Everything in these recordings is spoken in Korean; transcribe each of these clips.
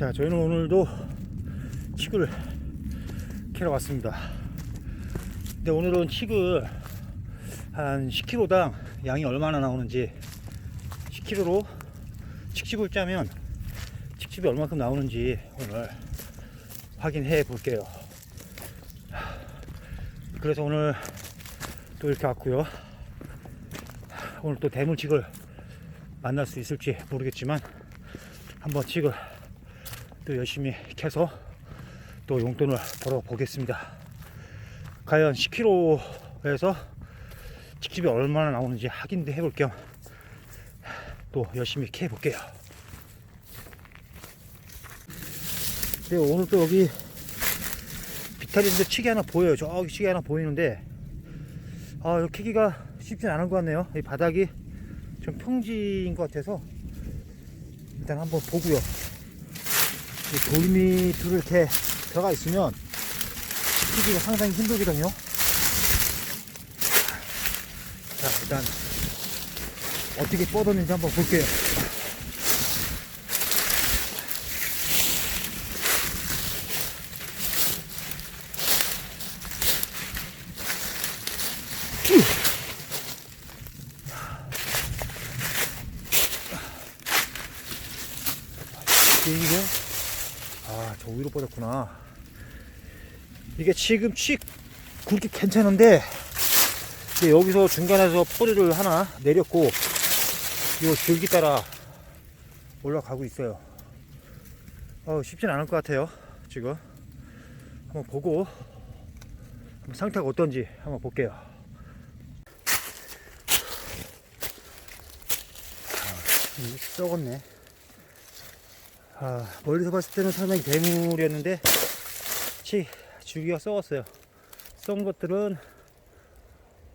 자, 저희는 오늘도 칡을 캐러 왔습니다. 근데 오늘은 칡을 한 10kg당 양이 얼마나 나오는지 10kg로 칡집을 짜면 칡집이 얼마큼 나오는지 오늘 확인해 볼게요. 그래서 오늘 또 이렇게 왔고요. 오늘 또 대물칡을 만날 수 있을지 모르겠지만 한번 칡을 또 열심히 캐서 또 용돈을 벌어 보겠습니다. 과연 10kg에서 칡집이 얼마나 나오는지 확인도 해볼 겸 또 열심히 캐 볼게요. 네, 오늘 또 여기 비탈인데 칡이 하나 보여요. 저기 칡이 하나 보이는데 아, 이 캐기가 쉽진 않은 것 같네요. 이 바닥이 좀 평지인 것 같아서 일단 한번 보고요. 이돌 밑으로 이렇게 들어가 있으면 키기가 상당히 힘들거든요. 자, 일단 어떻게 뻗었는지 한번 볼게요. 이게 아, 저 위로 뻗었구나. 이게 지금 칙 굵기 괜찮은데 여기서 중간에서 뿌리를 하나 내렸고 이 줄기 따라 올라가고 있어요. 어, 쉽진 않을 것 같아요. 지금 한번 보고 한번 상태가 어떤지 한번 볼게요. 아, 썩었네. 아, 멀리서 봤을 때는 상당히 대물이었는데 치 줄기가 썩었어요. 썩은 것들은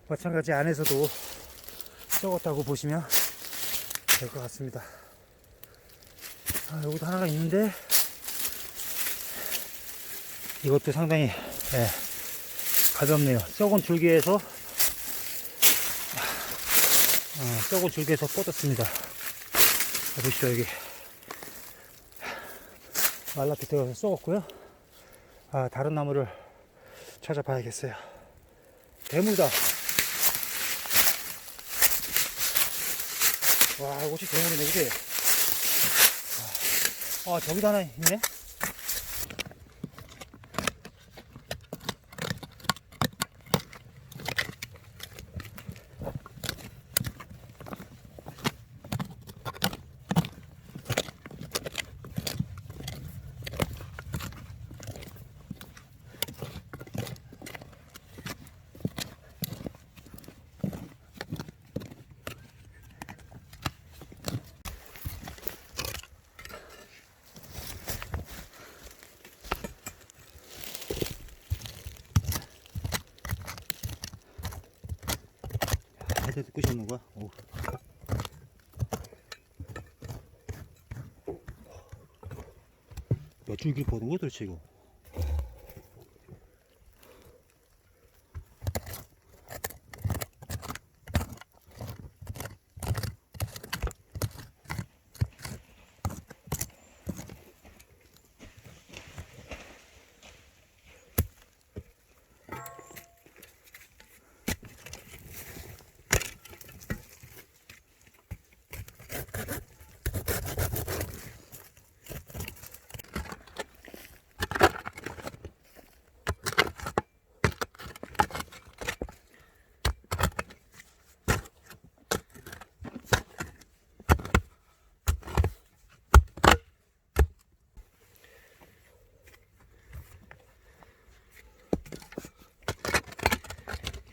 마찬가지 안에서도 썩었다고 보시면 될 것 같습니다. 아, 여기도 하나가 있는데 이것도 상당히 예, 가볍네요. 썩은 줄기에서 어, 썩은 줄기에서 뻗었습니다. 자, 보시죠 여기 말라피트가 썩었고요. 아, 다른 나무를 찾아봐야겠어요. 대물다. 와, 이것이 대물이네, 그지? 아, 저기도 하나 있네? 듣고 싶는 거야? 오. 몇 줄기 보는 거 도대체 이거?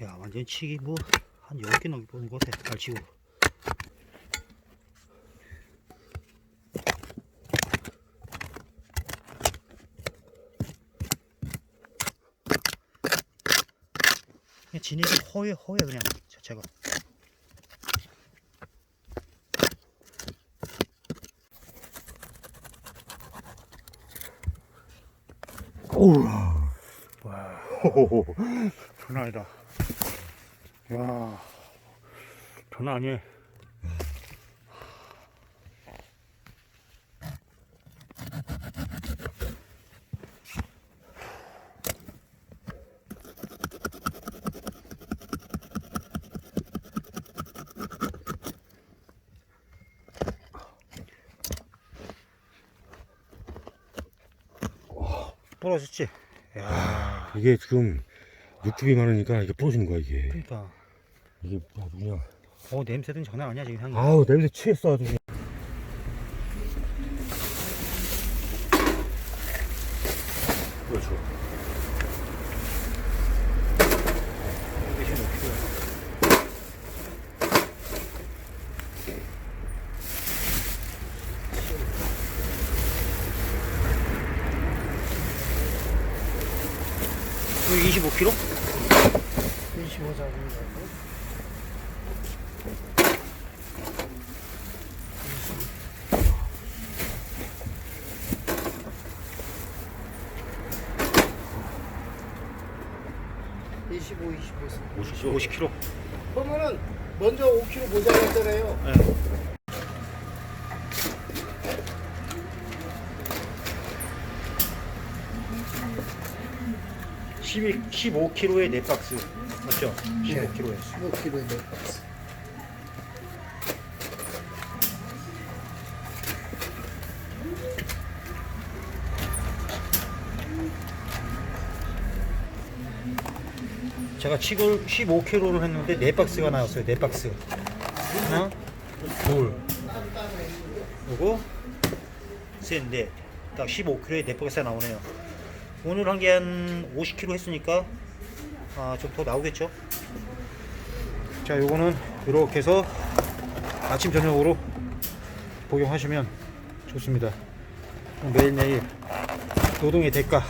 야 완전 치기 뭐 한 10개 넘게 보는 것 같아 갈치고. 그냥 진액이 허해 허해 그냥 자체가 오우. 와. 장난 아니다. 야, 전화 아니에요. 떨어졌지? 야, 이게 지금 육즙이 많으니까 이게 부러지는 거야 이게. 그러니까. 이게 아주 그냥 어 냄새는 장난 아니야 지금 향이. 아우 냄새 취했어 아주. 그냥 그렇죠 이게 지금 몇 킬로야? 이거 25kg? 25장입니다. 이십오, 이십오. 50kg. 그러면은 먼저 5kg 모자랐잖아요. 네. 십이 15kg의 네 박스 맞죠? 15kg에 15kg에 몇 박스. 제가 칡을 15kg를 했는데 네 박스가 나왔어요. 네 박스. 하나, 둘, 요거 셋, 넷. 딱 15kg에 네 박스가 나오네요. 오늘 한 게 한 50kg 했으니까 아, 좀 더 나오겠죠? 자, 요거는 이렇게 해서 아침 저녁으로 복용하시면 좋습니다. 매일매일 노동의 대가